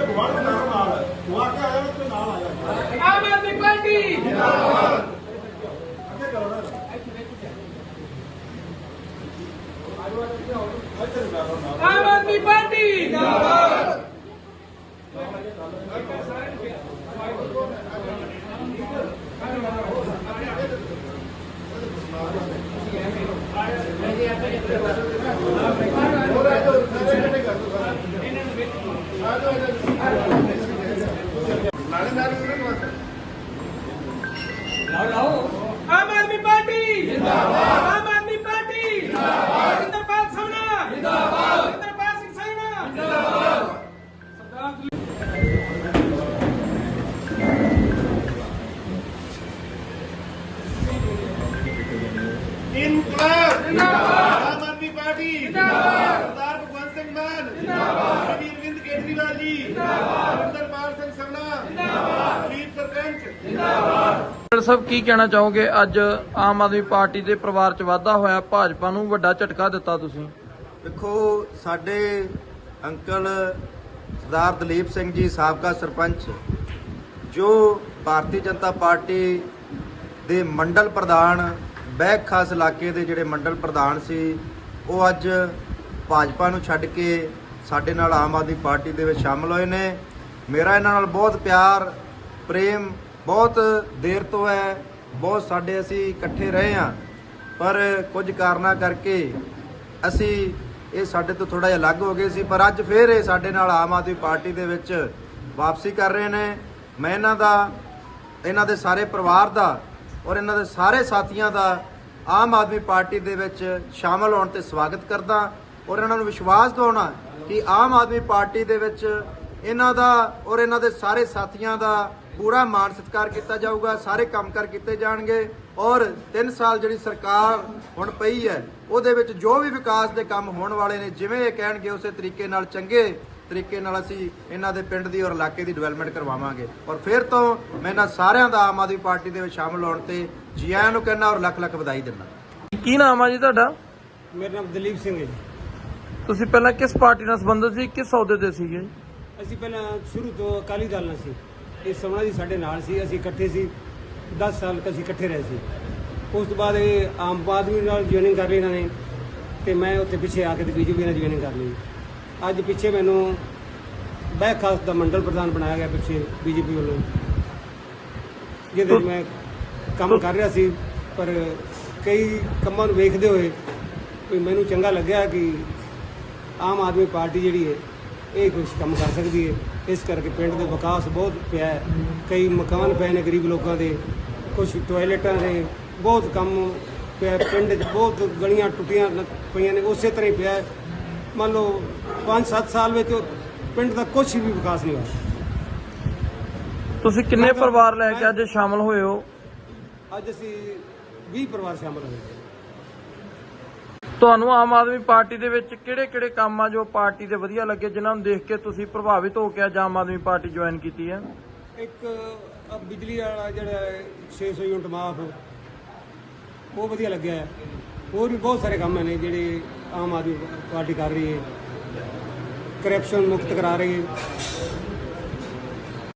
ਗੁਆੜ ਦੇ ਨਾਲ ਨਾਲ ਉਹ ਆ ਕੇ ਆਇਆ ਤੇ ਨਾਲ ਆਇਆ। ਆਮ ਆਦਮੀ ਪਾਰਟੀ। ਅੱਗੇ ਕਰੋ ਨਾ। ਆਮ ਆਦਮੀ ਪਾਰਟੀ। ਜਿੰਦਾਬਾਦ ਆਮ ਇਨਕਲਾਬ ਜਿੰਦਾਬਾਦ ਆਮ ਆਦਮੀ ਪਾਰਟੀ ਜਿੰਦਾਬਾਦ ਸਰਦਾਰ ਭਗਵੰਤ ਸਿੰਘ ਮਾਨ ਜਿੰਦਾਬਾਦ ਸ਼੍ਰੀ ਅਰਵਿੰਦ ਕੇਜਰੀਵਾਲ ਜੀ ਜਿੰਦਾਬਾਦ ਅਮਰਿੰਦਰਪਾਲ ਸਿੰਘ ਸੰਗਣਾ ਜਿੰਦਾਬਾਦ ਸ਼ਹੀਦ ਸਰਪੰਚ ਡਾਕਟਰ ਸਾਹਿਬ ਕੀ ਕਹਿਣਾ ਚਾਹੋਗੇ ਅੱਜ ਆਮ ਆਦਮੀ ਪਾਰਟੀ ਦੇ ਪਰਿਵਾਰ 'ਚ ਵਾਧਾ ਹੋਇਆ ਭਾਜਪਾ ਨੂੰ ਵੱਡਾ ਝਟਕਾ ਦਿੱਤਾ ਤੁਸੀਂ ਦੇਖੋ ਸਾਡੇ ਅੰਕਲ ਸਰਦਾਰ ਦਲੀਪ ਸਿੰਘ ਜੀ, ਸਾਬਕਾ ਸਰਪੰਚ, ਜੋ ਭਾਰਤੀ ਜਨਤਾ ਪਾਰਟੀ ਦੇ ਮੰਡਲ ਪ੍ਰਧਾਨ ਬੈਕ ਖਾਸ ਇਲਾਕੇ ਦੇ ਜਿਹੜੇ ਮੰਡਲ ਪ੍ਰਧਾਨ ਸੀ, ਉਹ ਅੱਜ ਭਾਜਪਾ ਨੂੰ ਛੱਡ ਕੇ ਸਾਡੇ ਨਾਲ ਆਮ ਆਦਮੀ ਪਾਰਟੀ ਦੇ ਵਿੱਚ ਸ਼ਾਮਲ ਹੋਏ ਨੇ। ਮੇਰਾ ਇਹਨਾਂ ਨਾਲ ਬਹੁਤ ਪਿਆਰ, ਪ੍ਰੇਮ, ਬਹੁਤ ਦੇਰ ਤੋਂ ਹੈ, ਬਹੁਤ ਸਾਡੇ ਅਸੀਂ ਇਕੱਠੇ ਰਹੇ ਹਾਂ। ਪਰ ਕੁਝ ਕਾਰਨਾਂ ਕਰਕੇ ਅਸੀਂ ਇਹ ਸਾਡੇ ਤੋਂ ਥੋੜਾ ਜਿਹਾ ਅਲੱਗ ਹੋ ਗਏ ਸੀ, ਪਰ ਅੱਜ ਫੇਰ ਇਹ ਸਾਡੇ ਨਾਲ ਆਮ ਆਦਮੀ ਪਾਰਟੀ ਦੇ ਵਿੱਚ ਵਾਪਸੀ ਕਰ ਰਹੇ ਨੇ। ਮੈਂ ਇਹਨਾਂ ਦਾ, ਇਹਨਾਂ ਦੇ ਸਾਰੇ ਪਰਿਵਾਰ ਦਾ ਔਰ ਇਹਨਾਂ ਦੇ ਸਾਰੇ ਸਾਥੀਆਂ ਦਾ ਆਮ ਆਦਮੀ ਪਾਰਟੀ ਦੇ ਵਿੱਚ ਸ਼ਾਮਲ ਹੋਣ ਤੇ ਸਵਾਗਤ ਕਰਦਾ ਔਰ ਇਹਨਾਂ ਨੂੰ ਵਿਸ਼ਵਾਸ ਦਿਵਾਉਣਾ ਕਿ ਆਮ ਆਦਮੀ ਪਾਰਟੀ ਦੇ ਵਿੱਚ ਇਹਨਾਂ ਦਾ ਔਰ ਇਹਨਾਂ ਦੇ ਸਾਰੇ ਸਾਥੀਆਂ ਦਾ ਪੂਰਾ ਮਾਣ ਸਤਿਕਾਰ ਕੀਤਾ ਜਾਊਗਾ ਸਾਰੇ ਕੰਮਕਾਰ ਕੀਤੇ ਜਾਣਗੇ ਔਰ 3 ਸਾਲ ਜਿਹੜੀ ਸਰਕਾਰ ਹੁਣ ਪਈ ਹੈ ਉਹਦੇ ਵਿੱਚ ਜੋ ਵੀ ਵਿਕਾਸ ਦੇ ਕੰਮ ਹੋਣ ਵਾਲੇ ਨੇ ਜਿਵੇਂ ਇਹ ਕਹਿਣਗੇ ਉਸੇ ਤਰੀਕੇ ਨਾਲ ਚੰਗੇ ਤਰੀਕੇ ਨਾਲ ਅਸੀਂ ਇਹਨਾਂ ਦੇ ਪਿੰਡ ਦੀ ਔਰ ਇਲਾਕੇ ਦੀ ਡਿਵੈਲਪਮੈਂਟ ਕਰਵਾਵਾਂਗੇ। ਔਰ ਫਿਰ ਤੋਂ ਮੈਂ ਇਹਨਾਂ ਸਾਰਿਆਂ ਦਾ ਆਮ ਆਦਮੀ ਪਾਰਟੀ ਦੇ ਵਿੱਚ ਸ਼ਾਮਲ ਹੋਣ ਤੇ ਜੀ ਆਇਆਂ ਨੂੰ ਕਹਿਣਾ ਔਰ ਲੱਖ ਲੱਖ ਵਧਾਈ ਦਿੰਦਾ ਕੀ ਨਾਮ ਆ ਜੀ ਤੁਹਾਡਾ? ਮੇਰਾ ਨਾਮ ਦਲੀਪ ਸਿੰਘ ਹੈ ਜੀ। ਤੁਸੀਂ ਪਹਿਲਾਂ ਕਿਸ ਪਾਰਟੀ ਨਾਲ ਸੰਬੰਧਿਤ ਸੀ ਕਿਸ ਅਹੁਦੇ ਤੇ ਸੀਗੇ? ਅਸੀਂ ਪਹਿਲਾਂ ਸ਼ੁਰੂ ਤੋਂ ਅਕਾਲੀ ਦਲ ਨਾਲ ਸੀ। ਇਹ ਸਮਣਾ ਜੀ ਸਾਡੇ ਨਾਲ ਸੀ, ਅਸੀਂ ਇਕੱਠੇ ਸੀ 10 ਸਾਲ ਤੱਕ ਅਸੀਂ ਇਕੱਠੇ ਰਹੇ ਸੀ। ਉਸ ਤੋਂ ਬਾਅਦ ਇਹ ਆਮ ਆਦਮੀ ਨਾਲ ਜੁਆਇਨਿੰਗ ਕਰ ਲਈ ਇਹਨਾਂ ਨੇ ਤੇ ਮੈਂ ਉੱਥੇ ਪਿੱਛੇ ਆ ਕੇ ਤੇ ਬੀਜੇਪੀ ਨਾਲ ਜੁਆਇਨਿੰਗ ਕਰ ਲਈ। ਅੱਜ ਪਿੱਛੇ ਮੈਨੂੰ ਬਹਿ ਖਾਸ ਦਾ ਮੰਡਲ ਪ੍ਰਧਾਨ ਬਣਾਇਆ ਗਿਆ ਪਿੱਛੇ ਬੀਜੇਪੀ ਵੱਲੋਂ। ਜਿਹਦੇ ਮੈਂ ਕੰਮ ਕਰ ਰਿਹਾ ਸੀ, ਪਰ ਕਈ ਕੰਮਾਂ ਨੂੰ ਵੇਖਦੇ ਹੋਏ ਵੀ ਮੈਨੂੰ ਚੰਗਾ ਲੱਗਿਆ ਕਿ ਆਮ ਆਦਮੀ ਪਾਰਟੀ ਜਿਹੜੀ ਹੈ, ਇਹ ਕੁਝ ਕੰਮ ਕਰ ਸਕਦੀ ਹੈ। ਇਸ ਕਰਕੇ ਪਿੰਡ ਦੇ ਵਿਕਾਸ ਬਹੁਤ ਪਿਆ ਹੈ ਕਈ ਮਕਾਨ ਪਏ ਨੇ ਗਰੀਬ ਲੋਕਾਂ ਦੇ ਕੁਝ ਟਾਇਲਟਾਂ ਦੇ ਬਹੁਤ ਕੰਮ ਪਿਆ। ਪਿੰਡ 'ਚ ਬਹੁਤ ਗਲੀਆਂ ਟੁੱਟੀਆਂ ਪਈਆਂ ਨੇ ਉਸੇ ਤਰ੍ਹਾਂ ਹੀ ਪਿਆ। ਮੰਨ ਲਓ 5-7 ਸਾਲ ਵਿੱਚ ਪਿੰਡ ਦਾ ਕੁਝ ਵੀ ਵਿਕਾਸ ਨਹੀਂ ਹੋਇਆ ਤੁਸੀਂ ਕਿੰਨੇ ਪਰਿਵਾਰ ਲੈ ਕੇ ਅੱਜ ਸ਼ਾਮਲ ਹੋਏ ਹੋ ਅੱਜ ਅਸੀਂ 20 ਪਰਿਵਾਰ ਸ਼ਾਮਲ ਹੋਏ ਤੁਹਾਨੂੰ ਆਮ ਆਦਮੀ ਪਾਰਟੀ ਦੇ ਵਿੱਚ ਕਿਹੜੇ-ਕਿਹੜੇ ਕੰਮ ਆ ਜੋ ਪਾਰਟੀ ਦੇ ਵਧੀਆ ਲੱਗੇ, ਜਿਨ੍ਹਾਂ ਨੂੰ ਦੇਖ ਕੇ ਤੁਸੀਂ ਪ੍ਰਭਾਵਿਤ ਹੋ ਕੇ ਅੱਜ ਆਮ ਆਦਮੀ ਪਾਰਟੀ ਜੁਆਇਨ ਕੀਤੀ ਹੈ ਇੱਕ, ਆਹ ਬਿਜਲੀ ਵਾਲਾ ਜਿਹੜਾ ਹੈ 600 ਯੂਨਿਟ ਮਾਫ, ਉਹ ਵਧੀਆ ਲੱਗਿਆ ਹੈ। ਹੋਰ ਵੀ ਬਹੁਤ ਸਾਰੇ ਕੰਮ ਨੇ ਜਿਹੜੇ ਆਮ ਆਦਮੀ ਪਾਰਟੀ ਕਰ ਰਹੀ ਹੈ। ਕਰਪਸ਼ਨ ਮੁਕਤ ਕਰਾ ਰਹੀ ਹੈ।